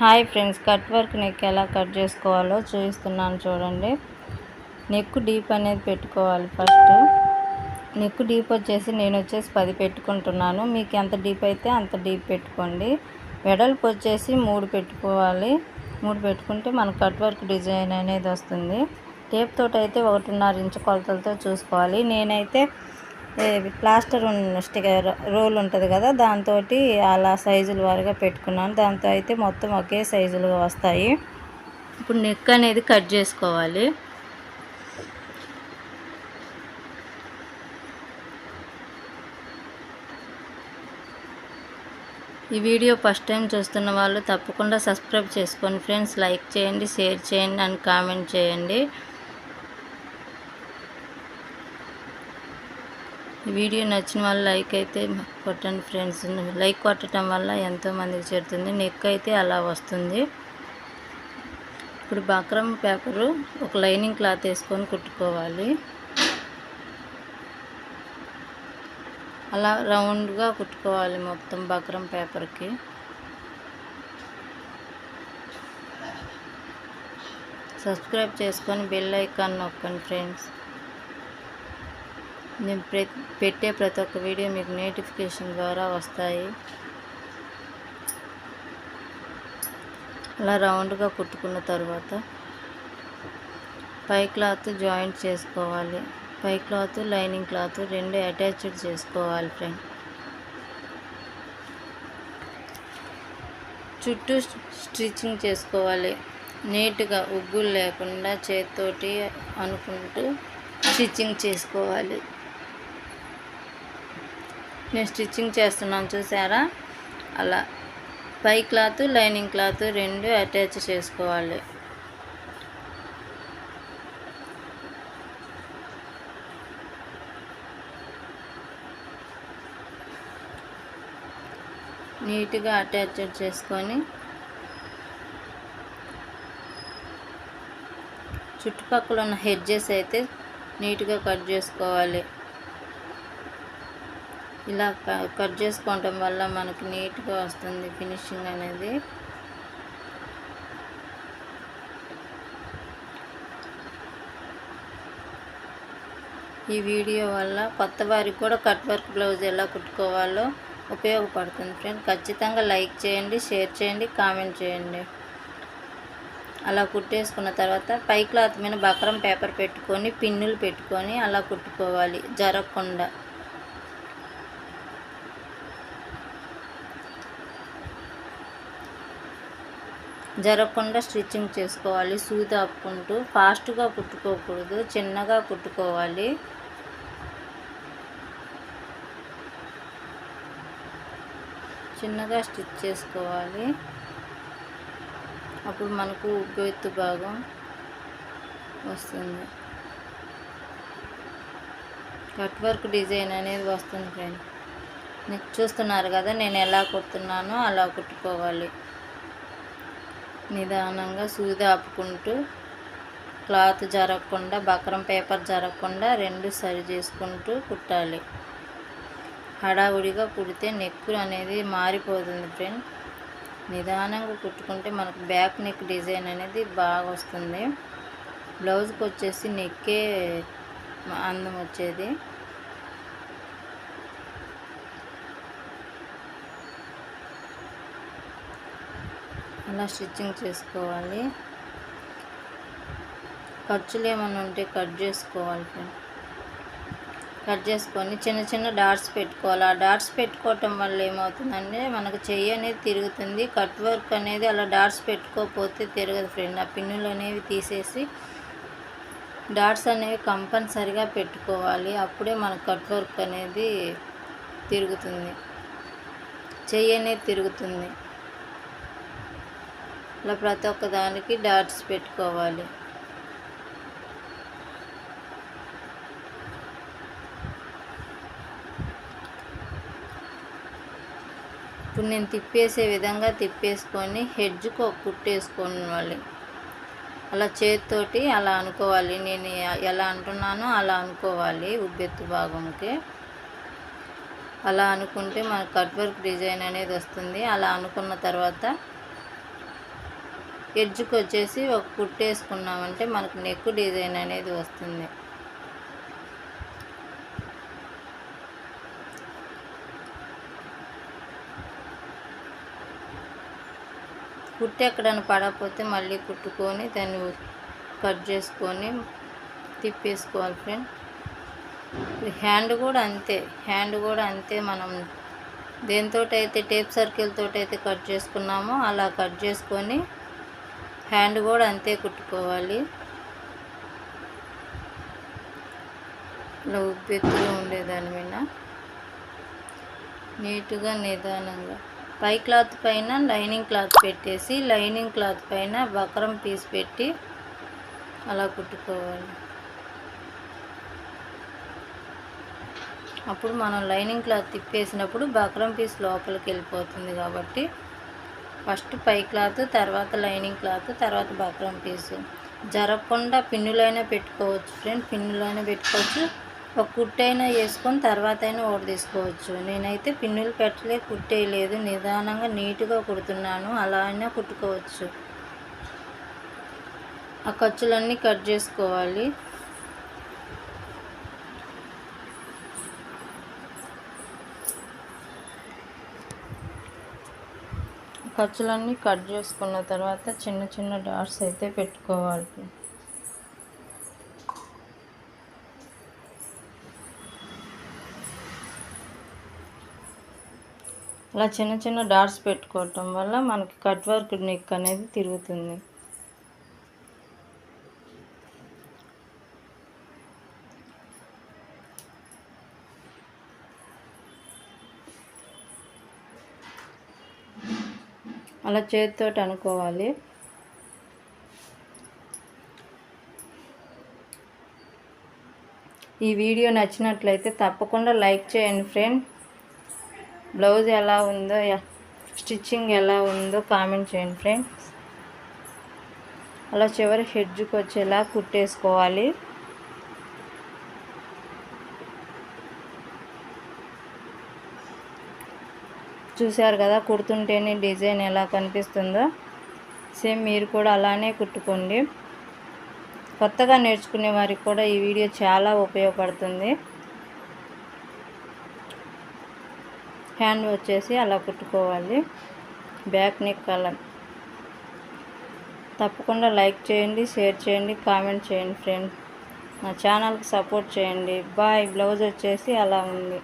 Hi friends cut work neck ఎలా cut చేసుకోవాలో చూపిస్తున్నాను చూడండి. నెక్ డీప్ అనేది పెట్టుకోవాలి ఫస్ట్. నెక్ డీప్ వచ్చేసి నేను వచ్చేసి పది పెట్టుకుంటున్నాను. మీకు ఎంత డీప్ అయితే అంత డీప్ పెట్టుకోండి. వెడల్పు వచ్చేసి మూడు పెట్టుకోవాలి. మూడు పెట్టుకుంటే మన కట్ వర్క్ డిజైన్ అనేది వస్తుంది. టేప్ తోటి అయితే ఒకటిన్నర ఇంచు కొలతలతో చూసుకోవాలి. నేనైతే ప్లాస్టర్ ఉన్న స్టిక్కర్ రోల్ ఉంటుంది కదా దాంతో అలా సైజుల వారుగా పెట్టుకున్నాను. దాంతో అయితే మొత్తం ఒకే సైజులుగా వస్తాయి. ఇప్పుడు నెక్ అనేది కట్ చేసుకోవాలి. ఈ వీడియో ఫస్ట్ టైం చూస్తున్న వాళ్ళు తప్పకుండా సబ్స్క్రైబ్ చేసుకోండి ఫ్రెండ్స్ లైక్ చేయండి షేర్ చేయండి అండ్ కామెంట్ చేయండి. వీడియో నచ్చిన వాళ్ళు లైక్ అయితే కొట్టండి ఫ్రెండ్స్. లైక్ కొట్టడం వల్ల ఎంతోమందికి చేరుతుంది. నెక్ అయితే అలా వస్తుంది. ఇప్పుడు బక్రమ్ పేపరు ఒక లైనింగ్ క్లాత్ వేసుకొని కుట్టుకోవాలి. అలా రౌండ్గా కుట్టుకోవాలి మొత్తం బక్రం పేపర్కి. సబ్స్క్రైబ్ చేసుకొని బెల్ ఐకాన్ నొక్కండి ఫ్రెండ్స్. నేను పెట్టే ప్రతి ఒక్క వీడియో మీకు నోటిఫికేషన్ ద్వారా వస్తాయి. అలా రౌండ్గా కుట్టుకున్న తర్వాత పై క్లాత్ జాయింట్ చేసుకోవాలి. పై క్లాత్ లైనింగ్ క్లాత్ రెండు అటాచ్డ్ చేసుకోవాలి ఫ్రెండ్. చుట్టూ స్టిచ్చింగ్ చేసుకోవాలి. నీట్గా ఉగ్గులు లేకుండా చేతితోటి అనుకుంటూ స్టిచ్చింగ్ చేసుకోవాలి. నేను స్టిచ్చింగ్ చేస్తున్నాను చూసారా? అలా. పై క్లాత్ లైనింగ్ క్లాత్ రెండు అటాచ్ చేసుకోవాలి. నీట్గా అటాచ్ చేసుకొని చుట్టుపక్కల ఉన్న హెడ్జెస్ అయితే నీట్గా కట్ చేసుకోవాలి. ఇలా కట్ చేసుకోవటం వల్ల మనకు నీట్గా వస్తుంది ఫినిషింగ్ అనేది. ఈ వీడియో వల్ల కొత్త వారికి కూడా కట్ వర్క్ బ్లౌజ్ ఎలా కుట్టుకోవాలో ఉపయోగపడుతుంది ఫ్రెండ్. ఖచ్చితంగా లైక్ చేయండి షేర్ చేయండి కామెంట్ చేయండి. అలా కుట్టేసుకున్న తర్వాత పై క్లాత్ మీద బకరం పేపర్ పెట్టుకొని పిన్నులు పెట్టుకొని అలా కుట్టుకోవాలి జరగకుండా. జరగకుండా స్టిచ్చింగ్ చేసుకోవాలి సూది ఆపుకుంటూ ఫాస్ట్గా కుట్టుకోకూడదు చిన్నగా కుట్టుకోవాలి. చిన్నగా స్టిచ్ చేసుకోవాలి. అప్పుడు మనకు ఉబ్బెత్తు భాగం వస్తుంది. కట్ వర్క్ డిజైన్ అనేది వస్తుంది ఫ్రెండ్. చూస్తున్నారు కదా నేను ఎలా కుడుతున్నానో అలా కుట్టుకోవాలి. నిదానంగా సూది ఆపుకుంటూ క్లాత్ జరగకుండా బక్రం పేపర్ జరగకుండా రెండు సరి చేసుకుంటూ కుట్టాలి. హడావుడిగా కుడితే నెక్ అనేది మారిపోతుంది ఫ్రెండ్. నిదానంగా కుట్టుకుంటే మనకు బ్యాక్ నెక్ డిజైన్ అనేది బాగా వస్తుంది. బ్లౌజ్కి వచ్చేసి నెక్కే అందం వచ్చేది. అలా స్టిచ్చింగ్ చేసుకోవాలి. ఖర్చులు ఏమైనా ఉంటే కట్ చేసుకోవాలి ఫ్రెండ్ కట్ చేసుకొని చిన్న చిన్న డాట్స్ పెట్టుకోవాలి. ఆ డాట్స్ పెట్టుకోవటం వల్ల ఏమవుతుందంటే మనకు చెయ్యి అనేది తిరుగుతుంది. కట్ వర్క్ అనేది అలా డాట్స్ పెట్టుకోకపోతే తిరగదు ఫ్రెండ్ ఆ పిన్నులు అనేవి తీసేసి డాట్స్ అనేవి కంపల్సరిగా పెట్టుకోవాలి. అప్పుడే మన కట్ వర్క్ అనేది తిరుగుతుంది. చెయ్యి అనేది తిరుగుతుంది. ఇలా ప్రతి ఒక్క దానికి డాట్స్ పెట్టుకోవాలి. ఇప్పుడు నేను తిప్పేసే విధంగా తిప్పేసుకొని హెడ్జ్కి ఒక కుట్టేసుకోవాలి అలా చేతితోటి అలా అనుకోవాలి. నేను ఎలా అంటున్నానో అలా అనుకోవాలి ఉబ్బెత్తు భాగంకి. అలా అనుకుంటే మన కట్ వర్క్ డిజైన్ అనేది వస్తుంది. అలా అనుకున్న తర్వాత ఎడ్జ్కి వచ్చేసి ఒక కుట్టేసుకున్నామంటే మనకు నెక్ డిజైన్ అనేది వస్తుంది. కుట్టి ఎక్కడైనా పడకపోతే మళ్ళీ కుట్టుకొని దాన్ని కట్ చేసుకొని తిప్పేసుకోవాలి ఫ్రెండ్. హ్యాండ్ కూడా అంతే హ్యాండ్ కూడా అంతే మనం దేంతో అయితే టేప్ సర్కిల్ తోటి అయితే కట్ చేసుకున్నామో అలా కట్ చేసుకొని హ్యాండ్ కూడా అంతే కుట్టుకోవాలి. ఇలా ఉబ్బెత్తుగా ఉండేదాని మీద. నీట్గా నిదానంగా. పై క్లాత్ పైన లైనింగ్ క్లాత్ పెట్టేసి లైనింగ్ క్లాత్ పైన బకరం పీస్ పెట్టి అలా కుట్టుకోవాలి. అప్పుడు మనం లైనింగ్ క్లాత్ తిప్పేసినప్పుడు బక్రం పీస్ లోపలికి వెళ్ళిపోతుంది కాబట్టి ఫస్ట్ పై క్లాత్ తర్వాత లైనింగ్ క్లాత్ తర్వాత బక్రం పీసు. జరగకుండా పిన్నులైనా పెట్టుకోవచ్చు ఫ్రెండ్ పిన్నులైనా పెట్టుకోవచ్చు. ఒక కుట్టైనా వేసుకొని తర్వాత అయినా ఓడి తీసుకోవచ్చు. నేనైతే పిన్నులు పెట్టలే కుట్టేయలేదు నిదానంగా నీట్గా కుడుతున్నాను. అలా అయినా కుట్టుకోవచ్చు. ఆ ఖర్చులన్నీ కట్ చేసుకోవాలి. ఖర్చులన్నీ కట్ చేసుకున్న తర్వాత చిన్న చిన్న డాట్స్ అయితే పెట్టుకోవాలి. అలా చిన్న చిన్న డాట్స్ పెట్టుకోవటం వల్ల మనకి కట్ వర్క్ నెక్ అనేది తిరుగుతుంది. అలా చేతితో అనుకోవాలి. ఈ వీడియో నచ్చినట్లయితే తప్పకుండా లైక్ చేయండి ఫ్రెండ్. బ్లౌజ్ ఎలా ఉందో స్టిచ్చింగ్ ఎలా ఉందో కామెంట్ చేయండి ఫ్రెండ్స్ అలా చివరి హెడ్జ్కి వచ్చేలా కుట్టేసుకోవాలి. చూశారు కదా కుడుతుంటేనే డిజైన్ ఎలా కనిపిస్తుందో. సేమ్ మీరు కూడా అలానే కుట్టుకోండి. కొత్తగా నేర్చుకునే వారికి కూడా ఈ వీడియో చాలా ఉపయోగపడుతుంది. హ్యాండ్ వచ్చేసి అలా కుట్టుకోవాలి. బ్యాక్ నెక్ అలా తప్పకుండా లైక్ చేయండి షేర్ చేయండి కామెంట్ చేయండి ఫ్రెండ్. నా ఛానల్కి సపోర్ట్ చేయండి. బాయ్. బ్లౌజ్ వచ్చేసి అలా ఉంది.